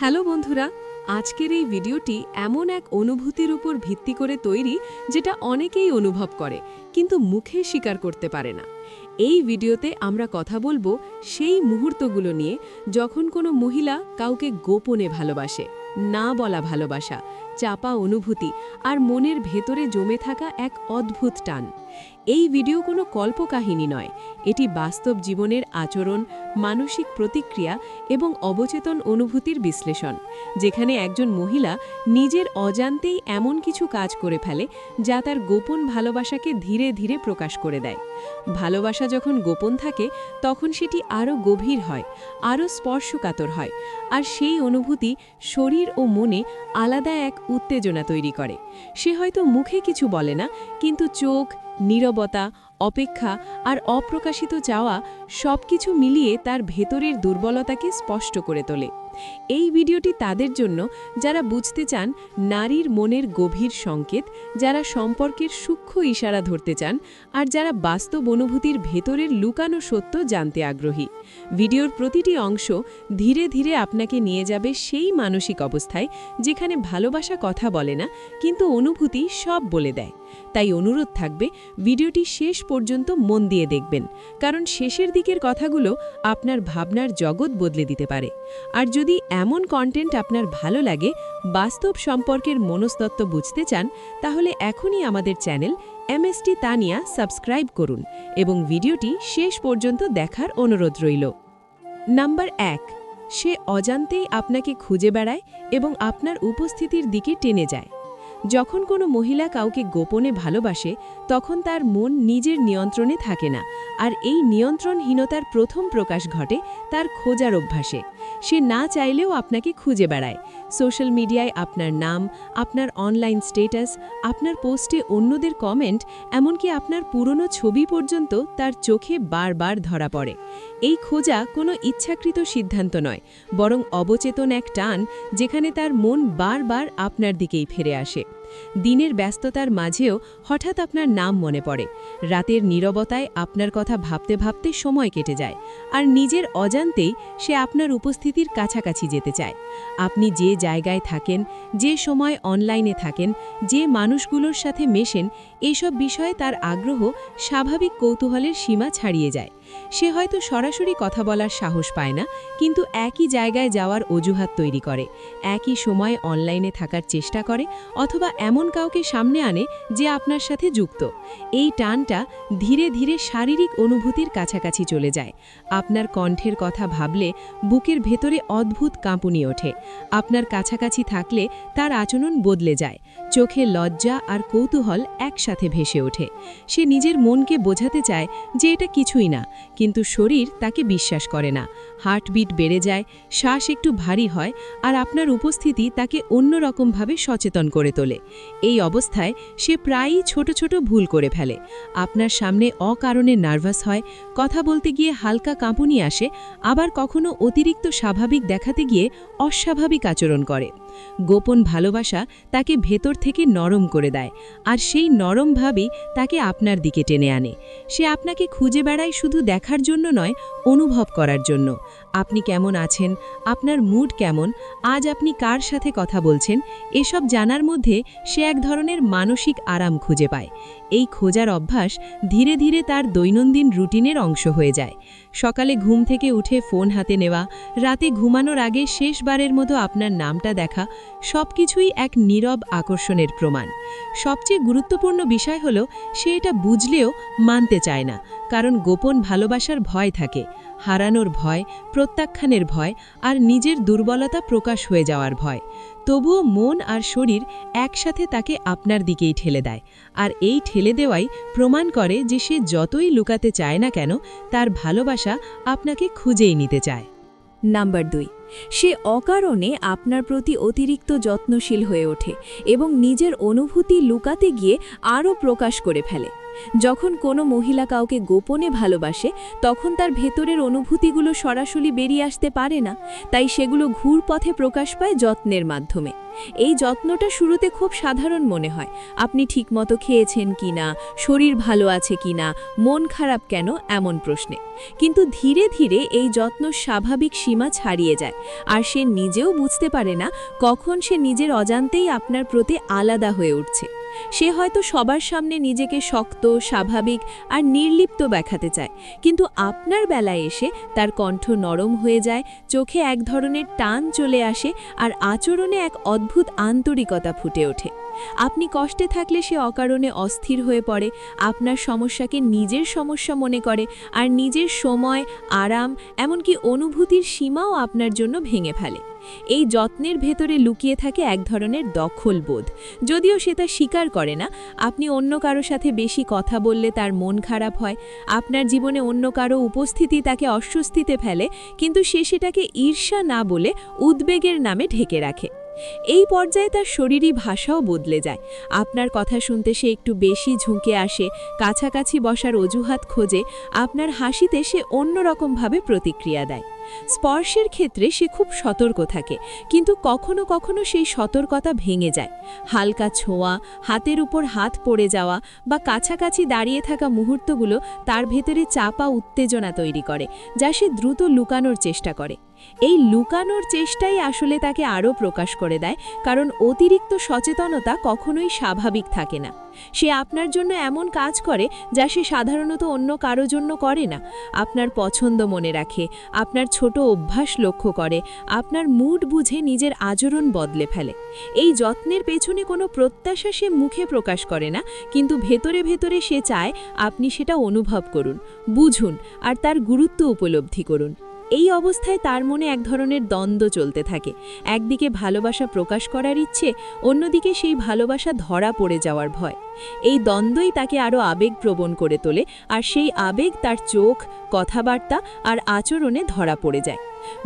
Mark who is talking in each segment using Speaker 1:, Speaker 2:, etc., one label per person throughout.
Speaker 1: Hello বন্ধুরা, আজকের এই ভিডিওটি এমন এক অনুভূতির উপর ভিত্তি করে তৈরি যেটা অনেকেই অনুভব করে, কিন্তু মুখে স্বীকার করতে পারে না। এই ভিডিওতে আমরা কথা বলব সেই মুহূর্তগুলো নিয়ে যখন কোনো মহিলা কাউকে গোপনে ভালোবাসে, না বলা ভালোবাসা চাপা অনুভূতি আর মনের ভেতরে জমে থাকা এক অদ্ভুত টান। এই ভিডিও কোনো কল্পকাহিনী নয়। এটি বাস্তব জীবনের আচরণ, মানসিক প্রতিক্রিয়া এবং অবচেতন অনুভূতির বিশ্লেষণ, যেখানে একজন মহিলা নিজের অজান্তেই এমন কিছু কাজ করে ফেলে যা তার গোপন ভালোবাসাকে ধীরে ধীরে প্রকাশ করে দেয়। ভালোবাসা যখন গোপন থাকে, তখন সেটি আরও গভীর হয়, আরও স্পর্শকাতর হয়, আর সেই অনুভূতি শরীর ও মনে আলাদা এক উত্তেজনা তৈরি করে। সে হয়তো মুখে কিছু বলে না, কিন্তু চোখ, নীরবতা, অপেক্ষা আর অপ্রকাশিত চাওয়া সব কিছু মিলিয়ে তার ভেতরের দুর্বলতাকে স্পষ্ট করে তোলে। এই ভিডিওটি তাদের জন্য যারা বুঝতে চান নারীর মনের গভীর সংকেত, যারা সম্পর্কের সূক্ষ্ম ইশারা ধরতে চান, আর যারা বাস্তব অনুভূতির ভেতরের লুকানো সত্য জানতে আগ্রহী, ভিডিওর প্রতিটি অংশ ধীরে ধীরে আপনাকে নিয়ে যাবে সেই মানসিক অবস্থায় যেখানে ভালোবাসা কথা বলে না, কিন্তু অনুভূতি সব বলে দেয়। তাই অনুরোধ থাকবে ভিডিওটি শেষ পর্যন্ত মন দিয়ে দেখবেন, কারণ শেষের দিকের কথাগুলো আপনার ভাবনার জগৎ বদলে দিতে পারে। আর যদি এমন কন্টেন্ট আপনার ভালো লাগে, বাস্তব সম্পর্কের মনস্তত্ত্ব বুঝতে চান, তাহলে এখনই আমাদের চ্যানেল এমএসটি তানিয়া সাবস্ক্রাইব করুন এবং ভিডিওটি শেষ পর্যন্ত দেখার অনুরোধ রইল। নাম্বার এক, সে অজান্তেই আপনাকে খুঁজে বেড়ায় এবং আপনার উপস্থিতির দিকে টেনে যায়। যখন কোনো মহিলা কাউকে গোপনে ভালোবাসে, তখন তার মন নিজের নিয়ন্ত্রণে থাকে না, আর এই নিয়ন্ত্রণহীনতার প্রথম প্রকাশ ঘটে তার খোঁজার অভ্যাসে। সে না চাইলেও আপনাকে খুঁজে বেড়ায়। সোশ্যাল মিডিয়ায় আপনার নাম, আপনার অনলাইন স্টেটাস, আপনার পোস্টে অন্যদের কমেন্ট, এমনকি আপনার পুরনো ছবি পর্যন্ত তার চোখে বারবার ধরা পড়ে। এই খোঁজা কোনো ইচ্ছাকৃত সিদ্ধান্ত নয়, বরং অবচেতন এক টান, যেখানে তার মন বারবার আপনার দিকেই ফিরে আসে। দিনের ব্যস্ততার মাঝেও হঠাৎ আপনার নাম মনে পড়ে। রাতের নীরবতায় আপনার কথা ভাবতে ভাবতে সময় কেটে যায় আর নিজের অজান্তেই সে আপনার উপস্থিতির কাছাকাছি যেতে চায়। আপনি যে জায়গায় থাকেন, যে সময় অনলাইনে থাকেন, যে মানুষগুলোর সাথে মেশেন, এসব বিষয়ে তার আগ্রহ স্বাভাবিক কৌতূহলের সীমা ছাড়িয়ে যায়। সে হয়তো সরাসরি কথা বলার সাহস পায় না, কিন্তু একই জায়গায় যাওয়ার অজুহাত তৈরি করে, একই সময় অনলাইনে থাকার চেষ্টা করে অথবা এমন কাউকে সামনে আনে যে আপনার সাথে যুক্ত। এই টানটা ধীরে ধীরে শারীরিক অনুভূতির কাছাকাছি চলে যায়। আপনার কণ্ঠের কথা ভাবলে বুকের ভেতরে অদ্ভুত কাঁপুনি ওঠে। আপনার কাছাকাছি থাকলে তার আচরণ বদলে যায়। চোখে লজ্জা আর কৌতূহল একসাথে ভেসে ওঠে। সে নিজের মনকে বোঝাতে চায় যে এটা কিছুই না কিন্তু শরীর তাকে বিশ্বাস করে না। হার্টবিট বেড়ে যায়, শ্বাস একটু ভারী হয় আর আপনার উপস্থিতি তাকে অন্যরকমভাবে সচেতন করে তোলে। এই অবস্থায় সে প্রায়ই ছোট ছোট ভুল করে ফেলে। আপনার সামনে অকারণে নার্ভাস হয়, কথা বলতে গিয়ে হালকা কাঁপুনি আসে, আবার কখনো অতিরিক্ত স্বাভাবিক দেখাতে গিয়ে অস্বাভাবিক আচরণ করে। গোপন ভালোবাসা তাকে ভেতর থেকে নরম করে দেয়, আর সেই নরম ভাবেই তাকে আপনার দিকে টেনে আনে। সে আপনাকে খুঁজে বেড়ায় শুধু দেখার জন্য নয়, অনুভব করার জন্য। আপনি কেমন আছেন? আপনার মুড কেমন? আজ আপনি কার সাথে কথা বলছেন? এসব জানার মধ্যে সে এক ধরনের মানসিক আরাম খুঁজে পায়। এই খোঁজার অভ্যাস ধীরে ধীরে তার দৈনন্দিন রুটিনের অংশ হয়ে যায়। সকালে ঘুম থেকে উঠে ফোন হাতে নেওয়া, রাতে ঘুমানোর আগে শেষবারের মতো আপনার নামটা দেখা, সবকিছুই এক নীরব আকর্ষণের প্রমাণ। সবচেয়ে গুরুত্বপূর্ণ বিষয় হল, সে এটা বুঝলেও মানতে চায় না, কারণ গোপন ভালোবাসার ভয় থাকে, হারানোর ভয়, প্রত্যাখ্যানের ভয় আর নিজের দুর্বলতা প্রকাশ হয়ে যাওয়ার ভয়। তবুও মন আর শরীর একসাথে তাকে আপনার দিকেই ঠেলে দেয়। আর এই ঠেলে দেওয়াই প্রমাণ করে যে সে যতই লুকাতে চায় না কেন, তার ভালোবাসা আপনাকে খুঁজেই নিতে চায়।
Speaker 2: নাম্বার দুই, সে অকারণে আপনার প্রতি অতিরিক্ত যত্নশীল হয়ে ওঠে এবং নিজের অনুভূতি লুকাতে গিয়ে আরও প্রকাশ করে ফেলে। যখন কোনো মহিলা কাউকে গোপনে ভালোবাসে, তখন তার ভেতরের অনুভূতিগুলো সরাসরি বেরিয়ে আসতে পারে না, তাই সেগুলো ঘুরপথে প্রকাশ পায় যত্নের মাধ্যমে। এই যত্নটা শুরুতে খুব সাধারণ মনে হয়, আপনি ঠিকমতো খেয়েছেন কিনা শরীর ভালো আছে কিনা মন খারাপ কেন, এমন প্রশ্নে। কিন্তু ধীরে ধীরে এই যত্ন স্বাভাবিক সীমা ছাড়িয়ে যায়, আর সে নিজেও বুঝতে পারে না কখন সে নিজের অজান্তেই আপনার প্রতি আলাদা হয়ে উঠছে। সে হয়তো সবার সামনে নিজেকে শক্ত, স্বাভাবিক আর নির্লিপ্ত দেখাতে চায়। কিন্তু আপনার বেলায় এসে তার কণ্ঠ নরম হয়ে যায়, চোখে এক ধরনের টান চলে আসে আর আচরণে এক অদ্ভুত আন্তরিকতা ফুটে ওঠে। আপনি কষ্টে থাকলে সে অকারণে অস্থির হয়ে পড়ে, আপনার সমস্যাকে নিজের সমস্যা মনে করে আর নিজের সময়, আরাম, এমনকি অনুভূতির সীমাও আপনার জন্য ভেঙে ফেলে। এই যত্নের ভেতরে লুকিয়ে থাকে এক ধরনের দখলবোধ যদিও সে তা স্বীকার করে না, আপনি অন্য কারও সাথে বেশি কথা বললে তার মন খারাপ হয়, আপনার জীবনে অন্য কারও উপস্থিতি তাকে অস্বস্তিতে ফেলে, কিন্তু সে সেটাকে ঈর্ষা না বলে উদ্বেগের নামে ঢেকে রাখে। এই পর্যায়ে তার শরীরী ভাষাও বদলে যায়। আপনার কথা শুনতে সে একটু বেশি ঝুঁকে আসে, কাছাকাছি বসার অজুহাত খোঁজে, আপনার হাসিতে সে অন্যরকমভাবে প্রতিক্রিয়া দেয়। স্পর্শের ক্ষেত্রে সে খুব সতর্ক থাকে, কিন্তু কখনো কখনো সেই সতর্কতা ভেঙে যায়। হালকা ছোঁয়া, হাতের উপর হাত পড়ে যাওয়া বা কাছাকাছি দাঁড়িয়ে থাকা মুহূর্তগুলো তার ভেতরে চাপা উত্তেজনা তৈরি করে, যা সে দ্রুত লুকানোর চেষ্টা করে। এই লুকানোর চেষ্টাই আসলে তাকে আরও প্রকাশ করে দেয়, কারণ অতিরিক্ত সচেতনতা কখনোই স্বাভাবিক থাকে না। সে আপনার জন্য এমন কাজ করে যা সে সাধারণত অন্য কারও জন্য করে না। আপনার পছন্দ মনে রাখে, আপনার ছোট অভ্যাস লক্ষ্য করে, আপনার মুড বুঝে নিজের আচরণ বদলে ফেলে। এই যত্নের পেছনে কোনো প্রত্যাশা সে মুখে প্রকাশ করে না, কিন্তু ভেতরে ভেতরে সে চায় আপনি সেটা অনুভব করুন, বুঝুন, আর তার গুরুত্ব উপলব্ধি করুন। এই অবস্থায় তার মনে এক ধরনের দ্বন্দ্ব চলতে থাকে। একদিকে ভালোবাসা প্রকাশ করার ইচ্ছে, অন্যদিকে সেই ভালোবাসা ধরা পড়ে যাওয়ার ভয়। এই দ্বন্দ্বই তাকে আরও আবেগপ্রবণ করে তোলে, আর সেই আবেগ তার চোখ, কথাবার্তা আর আচরণে ধরা পড়ে যায়।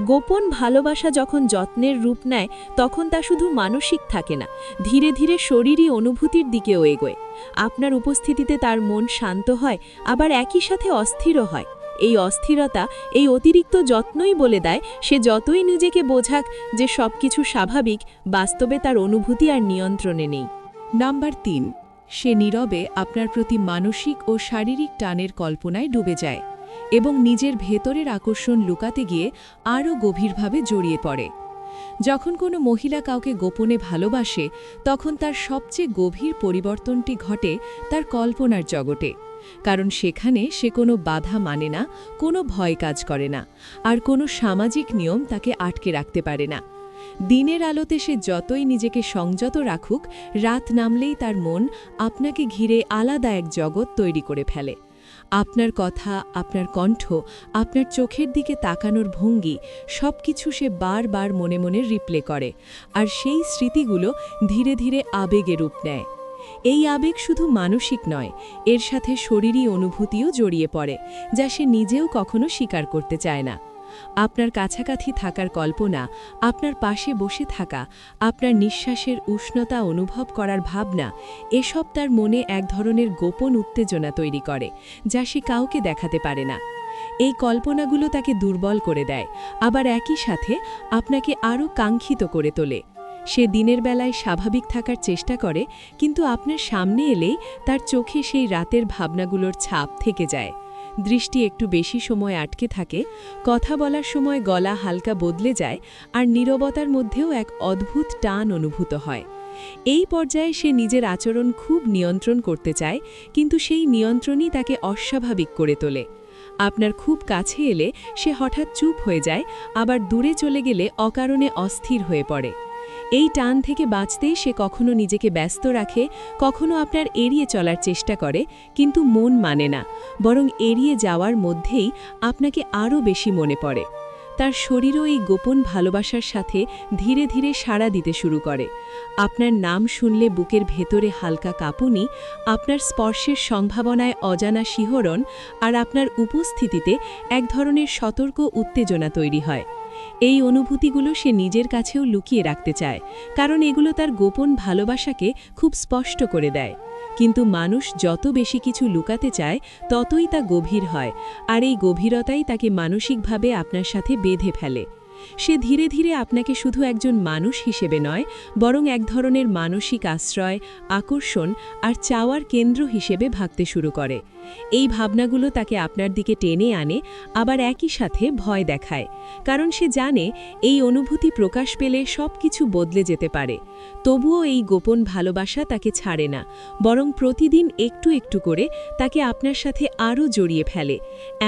Speaker 2: গোপন ভালোবাসা যখন যত্নের রূপ নেয়, তখন তা শুধু মানসিক থাকে না, ধীরে ধীরে শরীরই অনুভূতির দিকেও এগোয়। আপনার উপস্থিতিতে তার মন শান্ত হয়, আবার একই সাথে অস্থিরও হয়। এই অস্থিরতা এই অতিরিক্ত যত্নই বলে দেয়, সে যতই নিজেকে বোঝাক যে সবকিছু স্বাভাবিক, বাস্তবে তার অনুভূতি আর নিয়ন্ত্রণে নেই।
Speaker 1: নাম্বার তিন, সে নীরবে আপনার প্রতি মানসিক ও শারীরিক টানের কল্পনায় ডুবে যায় এবং নিজের ভেতরের আকর্ষণ লুকাতে গিয়ে আরও গভীরভাবে জড়িয়ে পড়ে। যখন কোনো মহিলা কাউকে গোপনে ভালোবাসে, তখন তার সবচেয়ে গভীর পরিবর্তনটি ঘটে তার কল্পনার জগটে কারণ সেখানে সে কোনো বাধা মানে না, কোনো ভয় কাজ করে না, আর কোনো সামাজিক নিয়ম তাকে আটকে রাখতে পারে না। দিনের আলোতে সে যতই নিজেকে সংযত রাখুক, রাত নামলেই তার মন আপনাকে ঘিরে আলাদা এক জগৎ তৈরি করে ফেলে। আপনার কথা, আপনার কণ্ঠ, আপনার চোখের দিকে তাকানোর ভঙ্গি সব কিছু সে বারবার মনে মনে রিপ্লে করে, আর সেই স্মৃতিগুলো ধীরে ধীরে আবেগে রূপ নেয়। এই আবেগ শুধু মানসিক নয়, এর সাথে শরীরী অনুভূতিও জড়িয়ে পড়ে, যা সে নিজেও কখনো স্বীকার করতে চায় না। আপনার কাছাকাছি থাকার কল্পনা, আপনার পাশে বসে থাকা, আপনার নিঃশ্বাসের উষ্ণতা অনুভব করার ভাবনা, এসব তার মনে এক ধরনের গোপন উত্তেজনা তৈরি করে, যা সে কাউকে দেখাতে পারে না। এই কল্পনাগুলো তাকে দুর্বল করে দেয়, আবার একই সাথে আপনাকে আরও কাঙ্ক্ষিত করে তোলে। সে দিনের বেলায় স্বাভাবিক থাকার চেষ্টা করে, কিন্তু আপনার সামনে এলেই তার চোখে সেই রাতের ভাবনাগুলোর ছাপ থেকে যায়। দৃষ্টি একটু বেশি সময় আটকে থাকে, কথা বলার সময় গলা হালকা বদলে যায় আর নীরবতার মধ্যেও এক অদ্ভুত টান অনুভূত হয়। এই পর্যায়ে সে নিজের আচরণ খুব নিয়ন্ত্রণ করতে চায়, কিন্তু সেই নিয়ন্ত্রণই তাকে অস্বাভাবিক করে তোলে। আপনার খুব কাছে এলে সে হঠাৎ চুপ হয়ে যায়, আবার দূরে চলে গেলে অকারণে অস্থির হয়ে পড়ে। এই টান থেকে বাঁচতেই সে কখনো নিজেকে ব্যস্ত রাখে, কখনো আপনার এড়িয়ে চলার চেষ্টা করে, কিন্তু মন মানে না। বরং এড়িয়ে যাওয়ার মধ্যেই আপনাকে আরও বেশি মনে পড়ে। তার শরীরও এই গোপন ভালোবাসার সাথে ধীরে ধীরে সাড়া দিতে শুরু করে। আপনার নাম শুনলে বুকের ভেতরে হালকা কাঁপুনি, আপনার স্পর্শের সম্ভাবনায় অজানা শিহরণ আর আপনার উপস্থিতিতে এক ধরনের সতর্ক উত্তেজনা তৈরি হয়। এই অনুভূতিগুলো সে নিজের কাছেও লুকিয়ে রাখতে চায়, কারণ এগুলো তার গোপন ভালোবাসাকে খুব স্পষ্ট করে দেয়। কিন্তু মানুষ যত বেশি কিছু লুকাতে চায়, ততই তা গভীর হয়, আর এই গভীরতাই তাকে মানসিকভাবে আপনার সাথে বেঁধে ফেলে। সে ধীরে ধীরে আপনাকে শুধু একজন মানুষ হিসেবে নয়, বরং এক ধরনের মানসিক আশ্রয়, আকর্ষণ আর চাওয়ার কেন্দ্র হিসেবে ভাবতে শুরু করে। এই ভাবনাগুলো তাকে আপনার দিকে টেনে আনে, আবার একই সাথে ভয় দেখায়, কারণ সে জানে এই অনুভূতি প্রকাশ পেলে সব কিছু বদলে যেতে পারে। তবুও এই গোপন ভালোবাসা তাকে ছাড়ে না, বরং প্রতিদিন একটু একটু করে তাকে আপনার সাথে আরও জড়িয়ে ফেলে।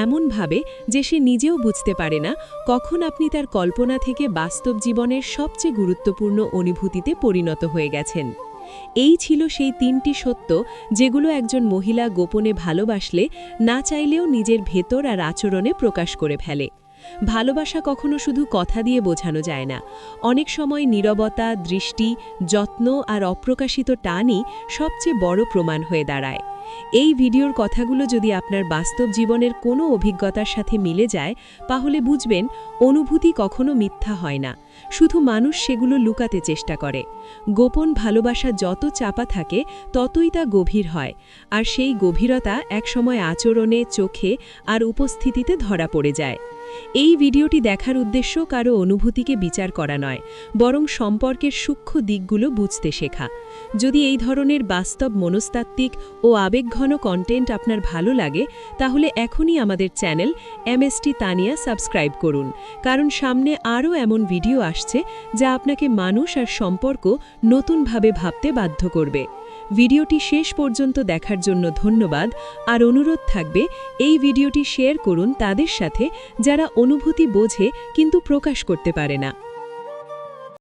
Speaker 1: এমনভাবে যে সে নিজেও বুঝতে পারে না কখন আপনি তার কল্পনা থেকে বাস্তব জীবনের সবচেয়ে গুরুত্বপূর্ণ অনুভূতিতে পরিণত হয়ে গেছেন। এই ছিল সেই তিনটি সত্য যেগুলো একজন মহিলা গোপনে ভালোবাসলে না চাইলেও নিজের ভেতর আর আচরণে প্রকাশ করে ফেলে। ভালোবাসা কখনো শুধু কথা দিয়ে বোঝানো যায় না। অনেক সময় নীরবতা, দৃষ্টি, যত্ন আর অপ্রকাশিত টানই সবচেয়ে বড় প্রমাণ হয়ে দাঁড়ায়। এই ভিডিওর কথাগুলো যদি আপনার বাস্তব জীবনের কোনো অভিজ্ঞতার সাথে মিলে যায়, তাহলে বুঝবেন অনুভূতি কখনো মিথ্যা হয় না। শুধু মানুষ সেগুলো লুকাতে চেষ্টা করে। গোপন ভালোবাসা যত চাপা থাকে, ততই তা গভীর হয়। আর সেই গভীরতা একসময় আচরণে, চোখে আর উপস্থিতিতে ধরা পড়ে যায়। এই ভিডিওটি দেখার উদ্দেশ্য কারও অনুভূতিকে বিচার করা নয়, বরং সম্পর্কের সূক্ষ্ম দিকগুলো বুঝতে শেখা। যদি এই ধরনের বাস্তব মনস্তাত্ত্বিক ও আবেগঘন কন্টেন্ট আপনার ভালো লাগে, তাহলে এখনই আমাদের চ্যানেল এমএসটি তানিয়া সাবস্ক্রাইব করুন, কারণ সামনে আরও এমন ভিডিও আসছে যা আপনাকে মানুষ আর সম্পর্ক নতুনভাবে ভাবতে বাধ্য করবে। ভিডিওটি শেষ পর্যন্ত দেখার জন্য ধন্যবাদ, আর অনুরোধ থাকবে এই ভিডিওটি শেয়ার করুন তাদের সাথে যারা অনুভূতি বোঝে কিন্তু প্রকাশ করতে পারে না।